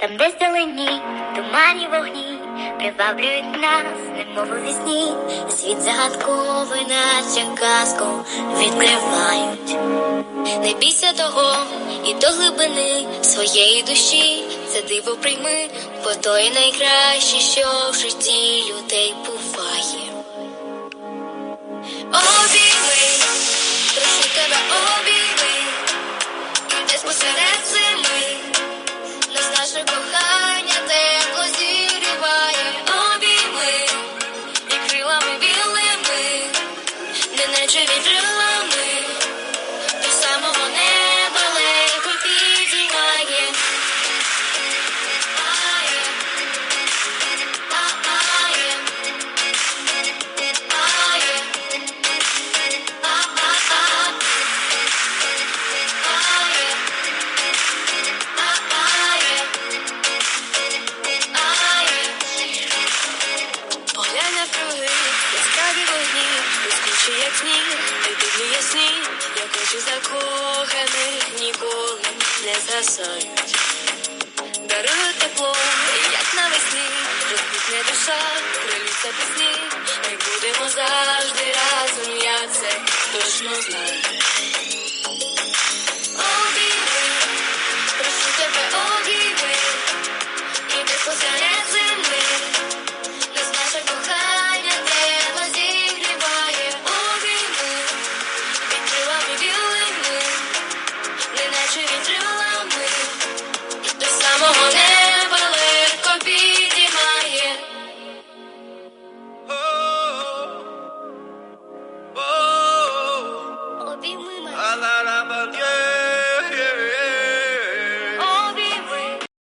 Там, де зелені, тумані вогні, приваблюють нас, немов у вісні, світ загадковий, наче казку відкривають. Не бійся того і до глибини своєї душі, це диво прийми, бо то і найкраще, що в житті людей буває. Обійми, dreaming through блискучі, як і дивні ясні, як очі закоханих ніколи не засають. Дарую тепло, як навесні, розквітне душа, крилюся пісні, ми будемо завжди разом, я це точно знаю.